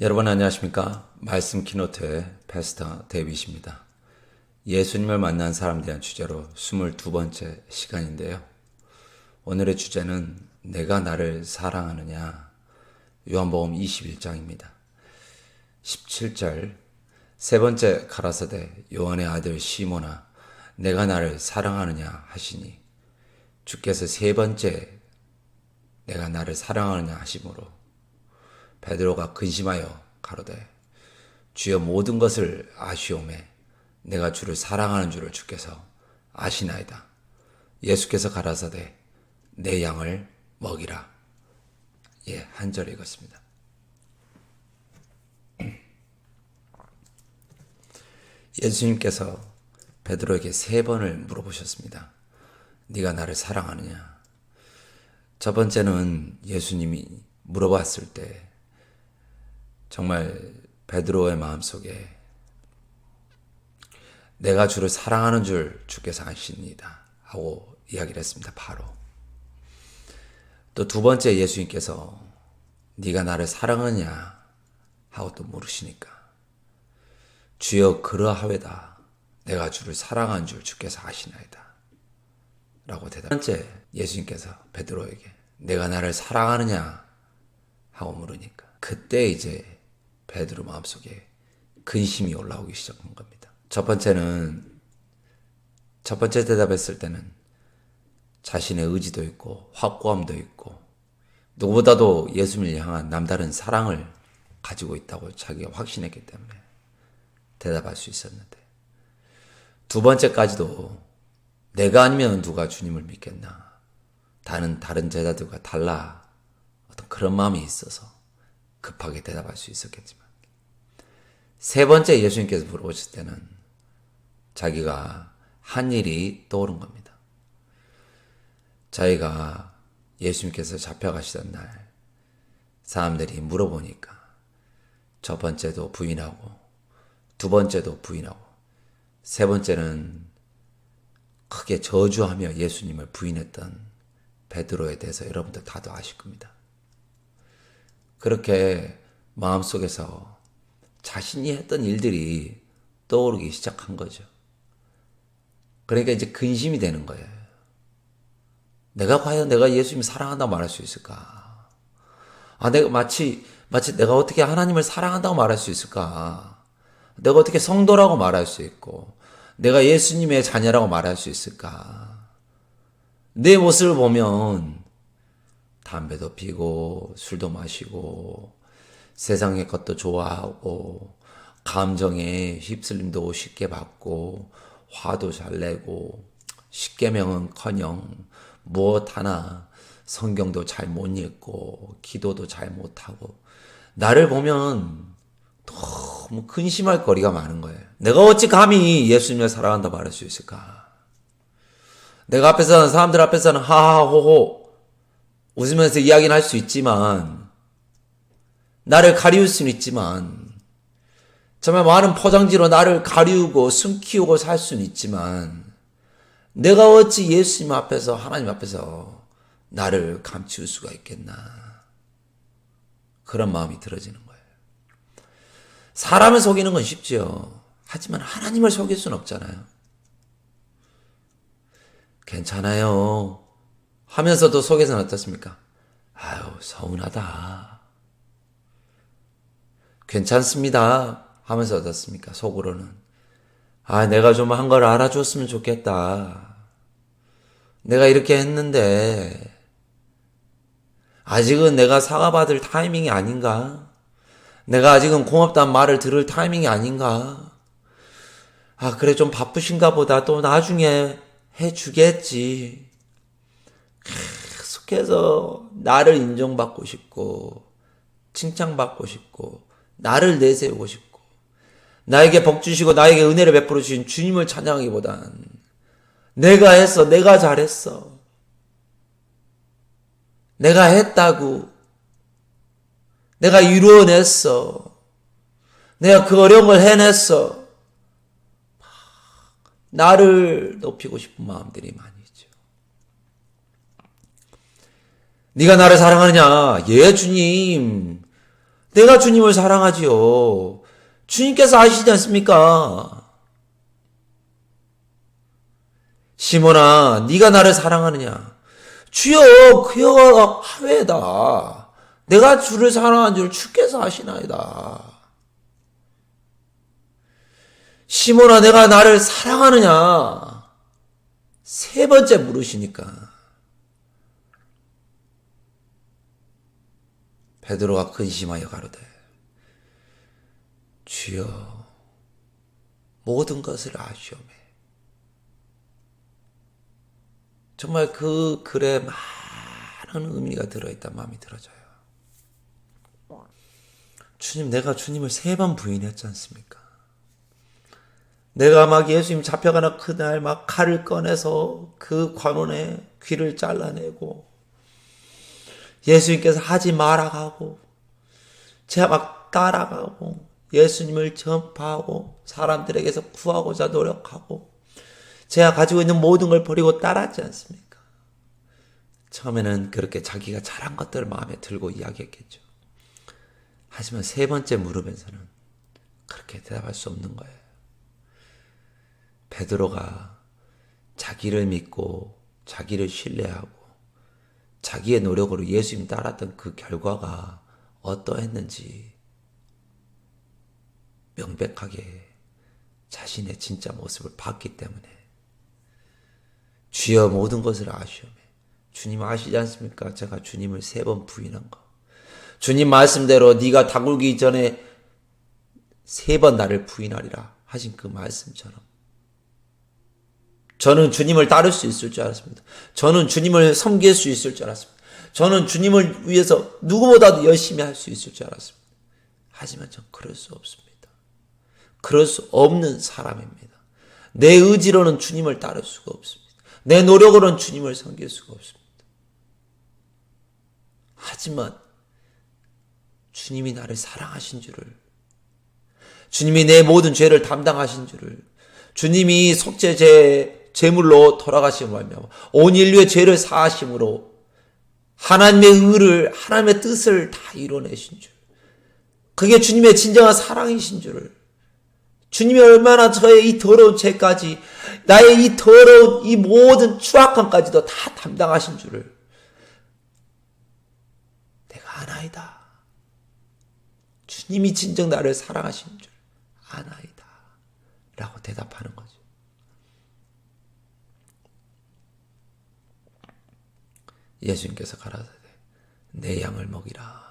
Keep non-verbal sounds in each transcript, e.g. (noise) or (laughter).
여러분 안녕하십니까? 말씀 키노트의 패스터 데이빗입니다. 예수님을 만난 사람 대한 주제로 22번째 시간인데요. 오늘의 주제는 내가 나를 사랑하느냐 요한복음 21장입니다. 17절 세 번째 가라사대 요한의 아들 시모나 내가 나를 사랑하느냐 하시니 주께서 세 번째 내가 나를 사랑하느냐 하심으로 베드로가 근심하여 가로되 주여 모든 것을 아시오매 내가 주를 사랑하는 줄을 주께서 아시나이다. 예수께서 가라사대 내 양을 먹이라. 예, 한 절에 읽었습니다. (clears throat) 예수님께서 베드로에게 세 번을 물어보셨습니다. 네가 나를 사랑하느냐? 첫 번째는 예수님이 물어봤을 때 정말 베드로의 마음속에 내가 주를 사랑하는 줄 주께서 아십니다. 하고 이야기를 했습니다. 바로. 또 두 번째 예수님께서 네가 나를 사랑하냐 하고 또 물으시니까 주여 그러하외다. 내가 주를 사랑한 줄 주께서 아시나이다. 라고 대답. 첫 번째 예수님께서 베드로에게 내가 나를 사랑하느냐 하고 물으니까 그때 이제 베드로 마음속에 근심이 올라오기 시작한 겁니다. 첫 번째는 첫 번째 대답했을 때는 자신의 의지도 있고 확고함도 있고 누구보다도 예수님을 향한 남다른 사랑을 가지고 있다고 자기가 확신했기 때문에 대답할 수 있었는데 두 번째까지도 내가 아니면 누가 주님을 믿겠나 다른 다른 제자들과 달라 어떤 그런 마음이 있어서 급하게 대답할 수 있었겠지만 세 번째 예수님께서 물어보실 때는 자기가 한 일이 떠오른 겁니다. 자기가 예수님께서 잡혀가시던 날 사람들이 물어보니까 첫 번째도 부인하고 두 번째도 부인하고 세 번째는 크게 저주하며 예수님을 부인했던 베드로에 대해서 여러분들 다도 아실 겁니다. 그렇게 마음속에서 자신이 했던 일들이 떠오르기 시작한 거죠. 그러니까 이제 근심이 되는 거예요. 내가 과연 내가 예수님 사랑한다고 말할 수 있을까? 아, 내가 마치, 마치 내가 어떻게 하나님을 사랑한다고 말할 수 있을까? 내가 어떻게 성도라고 말할 수 있고, 내가 예수님의 자녀라고 말할 수 있을까? 내 모습을 보면 담배도 피고 술도 마시고 세상의 것도 좋아하고 감정에 휩쓸림도 쉽게 받고 화도 잘 내고 십계명은커녕 무엇 하나 성경도 잘 못 읽고 기도도 잘 못하고 나를 보면 너무 근심할 거리가 많은 거예요. 내가 어찌 감히 예수님을 사랑한다 말할 수 있을까? 내가 앞에서는 사람들 앞에서는 하하호호 웃으면서 이야기는 할 수 있지만 나를 가리울 수는 있지만 정말 많은 포장지로 나를 가리우고 숨기우고 살 수는 있지만 내가 어찌 예수님 앞에서 하나님 앞에서 나를 감추울 수가 있겠나 그런 마음이 들어지는 거예요. 사람을 속이는 건 쉽지요. 하지만 하나님을 속일 수는 없잖아요. 괜찮아요. 하면서도 속에서는 어떻습니까? 아유, 서운하다. 괜찮습니다. 하면서 어떻습니까? 속으로는. 아, 내가 좀 한 걸 알아줬으면 좋겠다. 내가 이렇게 했는데, 아직은 내가 사과받을 타이밍이 아닌가? 내가 아직은 고맙다는 말을 들을 타이밍이 아닌가? 아, 그래, 좀 바쁘신가 보다. 또 나중에 해주겠지. 계속해서 나를 인정받고 싶고, 칭찬받고 싶고, 나를 내세우고 싶고, 나에게 복 주시고 나에게 은혜를 베풀어 주신 주님을 찬양하기보단 내가 했어, 내가 잘했어. 내가 했다고. 내가 이루어냈어. 내가 그 어려운 걸 해냈어. 나를 높이고 싶은 마음들이 많이 있죠. 네가 나를 사랑하느냐? 예, 주님. 내가 주님을 사랑하지요. 주님께서 아시지 않습니까? 시몬아, 네가 나를 사랑하느냐? 주여, 그여가 하회다. 내가 주를 사랑한 줄 주께서 아시나이다. 시몬아, 내가 나를 사랑하느냐? 세 번째 물으시니까. 베드로가 근심하여 가로되 주여 모든 것을 아시오매 정말 그 글에 많은 의미가 들어있단 마음이 들어져요. 주님, 내가 주님을 세 번 부인했지 않습니까? 내가 막 예수님 잡혀가는 그날 막 칼을 꺼내서 그 관원의 귀를 잘라내고 예수님께서 하지 말아가고 제가 막 따라가고 예수님을 전파하고 사람들에게서 구하고자 노력하고 제가 가지고 있는 모든 걸 버리고 따랐지 않습니까? 처음에는 그렇게 자기가 잘한 것들을 마음에 들고 이야기했겠죠. 하지만 세 번째 물으면서는 그렇게 대답할 수 없는 거예요. 베드로가 자기를 믿고 자기를 신뢰하고 자기의 노력으로 예수님 따랐던 그 결과가 어떠했는지 명백하게 자신의 진짜 모습을 봤기 때문에 주여 모든 것을 아시오매 주님 아시지 않습니까? 제가 주님을 세 번 부인한 거. 주님 말씀대로 네가 다굴기 전에 세 번 나를 부인하리라 하신 그 말씀처럼 저는 주님을 따를 수 있을 줄 알았습니다. 저는 주님을 섬길 수 있을 줄 알았습니다. 저는 주님을 위해서 누구보다도 열심히 할 수 있을 줄 알았습니다. 하지만 전 그럴 수 없습니다. 그럴 수 없는 사람입니다. 내 의지로는 주님을 따를 수가 없습니다. 내 노력으로는 주님을 섬길 수가 없습니다. 하지만 주님이 나를 사랑하신 줄을 주님이 내 모든 죄를 담당하신 줄을 주님이 속죄 제 제물로 돌아가신 말며 온 인류의 죄를 사하심으로 하나님의 의를 하나님의 뜻을 다 이뤄내신 줄 그게 주님의 진정한 사랑이신 줄을 주님이 얼마나 저의 이 더러운 죄까지 나의 이 더러운 이 모든 추악함까지도 다 담당하신 줄을 내가 아나이다. 주님이 진정 나를 사랑하신 줄 아나이다. 라고 대답하는 거죠. 예수님께서 가라사대 내 양을 먹이라.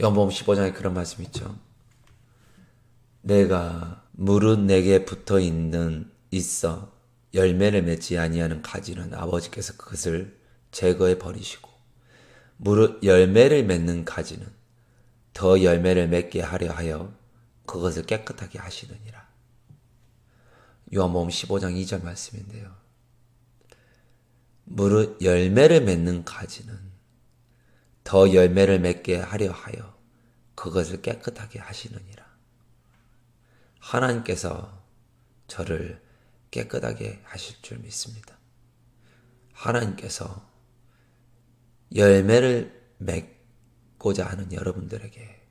요한복음 15장에 그런 말씀이 있죠. 내가 물은 내게 붙어 있는 있어 열매를 맺지 아니하는 가지는 아버지께서 그것을 제거해 버리시고 무릇 열매를 맺는 가지는 더 열매를 맺게 하려 하여 그것을 깨끗하게 하시느니라. 요한복음 15장 2절 말씀인데요. 무릇 열매를 맺는 가지는 더 열매를 맺게 하려 하여 그것을 깨끗하게 하시느니라. 하나님께서 저를 깨끗하게 하실 줄 믿습니다. 하나님께서 열매를 맺고자 하는 여러분들에게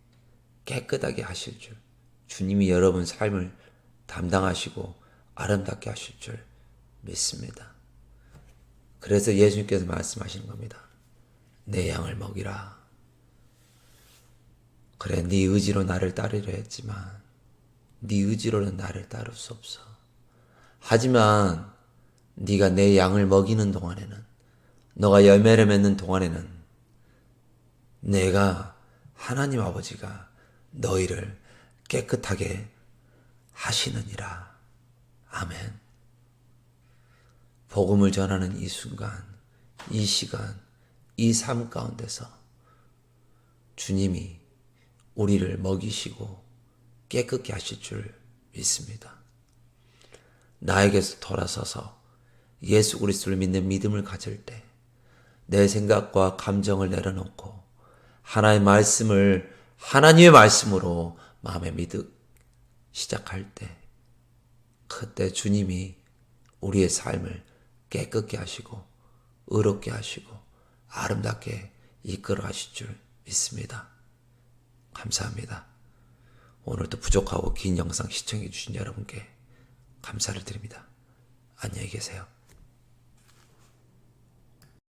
깨끗하게 하실 줄, 주님이 여러분 삶을 담당하시고 아름답게 하실 줄 믿습니다. 그래서 예수님께서 말씀하시는 겁니다. 내 양을 먹이라. 그래, 네 의지로 나를 따르려 했지만 네 의지로는 나를 따를 수 없어. 하지만 네가 내 양을 먹이는 동안에는 너가 열매를 맺는 동안에는 내가 하나님 아버지가 너희를 깨끗하게 하시느니라. 아멘. 복음을 전하는 이 순간, 이 시간, 이 삶 가운데서 주님이 우리를 먹이시고 깨끗게 하실 줄 믿습니다. 나에게서 돌아서서 예수 그리스도를 믿는 믿음을 가질 때 내 생각과 감정을 내려놓고 하나님의 말씀을 하나님의 말씀으로 마음에 믿으 시작할 때 그때 주님이 우리의 삶을 깨끗게 하시고 의롭게 하시고 아름답게 이끌어 가실 줄 믿습니다. 감사합니다. 오늘도 부족하고 긴 영상 시청해 주신 여러분께 감사를 드립니다. 안녕히 계세요.